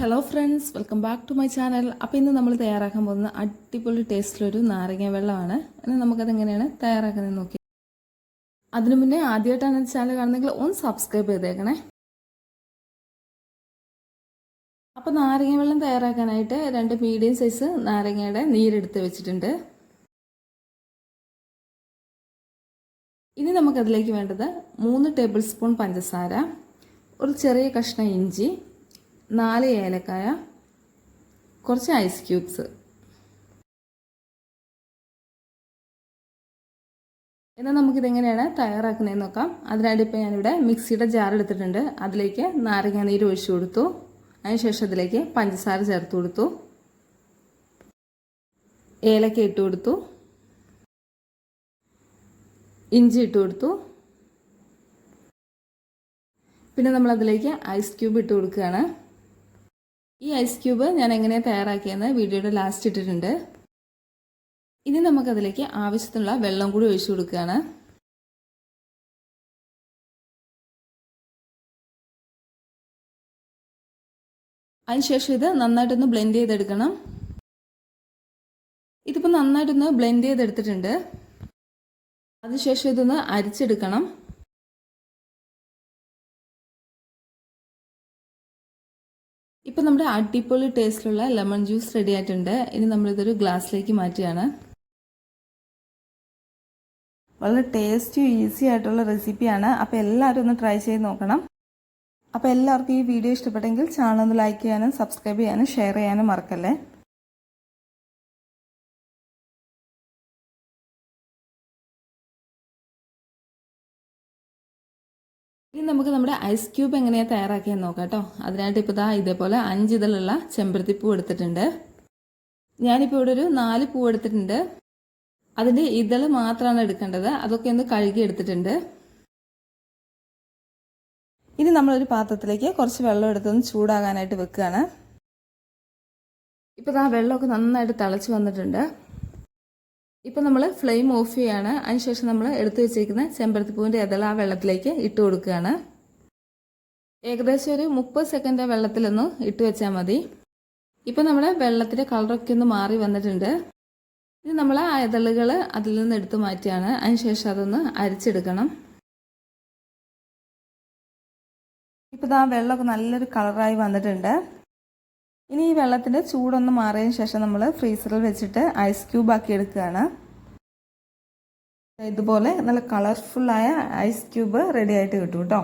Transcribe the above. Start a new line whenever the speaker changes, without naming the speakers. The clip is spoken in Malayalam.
Hello friends welcome back to my channel അപ്പോൾ ഇന്ന് നമ്മൾ തയ്യാറാക്കാൻ പോകുന്ന അടിപൊളി ടേസ്റ്റിലൊരു നാരങ്ങ വെള്ളമാണ്. ഇനി നമുക്കത് എങ്ങനെയാണ് തയ്യാറാക്കുന്നത് നോക്കി. അതിനു മുന്നേ ആദ്യമായിട്ടാണ് ചാനൽ കാണുന്നെങ്കിൽ ഒന്ന് സബ്സ്ക്രൈബ് ചെയ്തേക്കണേ. അപ്പോൾ നാരങ്ങ വെള്ളം തയ്യാറാക്കാനായിട്ട് രണ്ട് മീഡിയം സൈസ് നാരങ്ങയുടെ നീരെടുത്ത് വെച്ചിട്ടുണ്ട്. ഇനി നമുക്കതിലേക്ക് വേണ്ടത് മൂന്ന് ടേബിൾ സ്പൂൺ പഞ്ചസാര ഒരു ചെറിയ കഷ്ണം ഇഞ്ചി നാല് ഏലക്കായ കുറച്ച് ഐസ് ക്യൂബ്സ് എന്നാൽ നമുക്കിതെങ്ങനെയാണ് തയ്യാറാക്കുന്നതെന്ന് നോക്കാം. അതിനായിട്ട് ഇപ്പോൾ ഞാനിവിടെ മിക്സിയുടെ ജാർ എടുത്തിട്ടുണ്ട്. അതിലേക്ക് നാരങ്ങ നീര് ഒഴിച്ചു കൊടുത്തു. അതിനുശേഷം അതിലേക്ക് പഞ്ചസാര ചേർത്ത് കൊടുത്തു. ഏലക്ക ഇട്ട് കൊടുത്തു. ഇഞ്ചി ഇട്ട് കൊടുത്തു. പിന്നെ നമ്മളതിലേക്ക് ഐസ് ക്യൂബ് ഇട്ട് കൊടുക്കുകയാണ്. ഈ ഐസ് ക്യൂബ് ഞാൻ എങ്ങനെ തയ്യാറാക്കിയെന്ന് വീഡിയോയുടെ ലാസ്റ്റ് ഇട്ടിട്ടുണ്ട്. ഇനി നമുക്കതിലേക്ക് ആവശ്യത്തിനുള്ള വെള്ളം കൂടി ഒഴിച്ചു കൊടുക്കുകയാണ്. അതിനുശേഷം ഇത് നന്നായിട്ടൊന്ന് ബ്ലെൻഡ് ചെയ്തെടുക്കണം. ഇതിപ്പോൾ നന്നായിട്ടൊന്ന് ബ്ലെൻഡ് ചെയ്തെടുത്തിട്ടുണ്ട്. അതിനുശേഷം ഇതൊന്ന് അരിച്ചെടുക്കണം. ഇപ്പം നമ്മുടെ അടിപൊളി ടേസ്റ്റിലുള്ള ലെമൺ ജ്യൂസ് റെഡി ആയിട്ടുണ്ട്. ഇനി നമ്മളിതൊരു ഗ്ലാസ്സിലേക്ക് മാറ്റുകയാണ്. വളരെ ടേസ്റ്റിയും ഈസി ആയിട്ടുള്ള റെസിപ്പിയാണ് അപ്പോൾ എല്ലാവരും ഒന്ന് ട്രൈ ചെയ്ത് നോക്കണം. അപ്പോൾ എല്ലാവർക്കും ഈ വീഡിയോ ഇഷ്ടപ്പെട്ടെങ്കിൽ ചാനൽ ഒന്ന് ലൈക്ക് ചെയ്യാനും സബ്സ്ക്രൈബ് ചെയ്യാനും ഷെയർ ചെയ്യാനും മറക്കല്ലേ? ഇനി നമുക്ക് നമ്മുടെ ഐസ് ക്യൂബ് എങ്ങനെയാണ് തയ്യാറാക്കിയെന്ന് നോക്കാം കേട്ടോ. അതിനായിട്ട് ഇപ്പോൾ ഇതാ ഇതേപോലെ അഞ്ച് ഇതിലുള്ള ചെമ്പരത്തി പൂ എടുത്തിട്ടുണ്ട്. ഞാനിപ്പോൾ ഇവിടെ ഒരു നാല് പൂ എടുത്തിട്ടുണ്ട്. അതിന്റെ ഇതൾ മാത്രമാണ് എടുക്കേണ്ടത്. അതൊക്കെ ഒന്ന് കഴുകി എടുത്തിട്ടുണ്ട്. ഇനി നമ്മളൊരു പാത്രത്തിലേക്ക് കുറച്ച് വെള്ളം എടുത്തൊന്ന് ചൂടാകാനായിട്ട് വെക്കുകയാണ്. ഇപ്പോൾ ആ വെള്ളമൊക്കെ നന്നായിട്ട് തിളച്ച് വന്നിട്ടുണ്ട്. ഇപ്പം നമ്മൾ ഫ്ലെയിം ഓഫ് ചെയ്യാണ്. അതിനുശേഷം നമ്മൾ എടുത്തു വെച്ചിരിക്കുന്ന ചെമ്പരത്തിപ്പൂവിന്റെ ഇതള ആ വെള്ളത്തിലേക്ക് ഇട്ട് കൊടുക്കുകയാണ്. ഏകദേശം ഒരു മുപ്പത് സെക്കൻഡ് വെള്ളത്തിലൊന്ന് ഇട്ട് വെച്ചാൽ മതി. ഇപ്പം നമ്മുടെ വെള്ളത്തിന്റെ കളറൊക്കെ ഒന്ന് മാറി വന്നിട്ടുണ്ട്. ഇനി നമ്മൾ ആ ഇതളുകൾ അതിൽ നിന്ന് എടുത്തു മാറ്റിയാണ് അതിനുശേഷം അതൊന്ന് അരിച്ചെടുക്കണം. ഇപ്പം ആ വെള്ളമൊക്കെ നല്ലൊരു കളറായി വന്നിട്ടുണ്ട്. ഇനി ഈ വെള്ളത്തിന്റെ ചൂടൊന്ന് മാറിയതിന് ശേഷം നമ്മൾ ഫ്രീസറിൽ വെച്ചിട്ട് ഐസ് ക്യൂബ് ആക്കി എടുക്കുകയാണ്. ഇതുപോലെ നല്ല കളർഫുള്ളായ ഐസ് ക്യൂബ് റെഡി ആയിട്ട് കിട്ടും കേട്ടോ.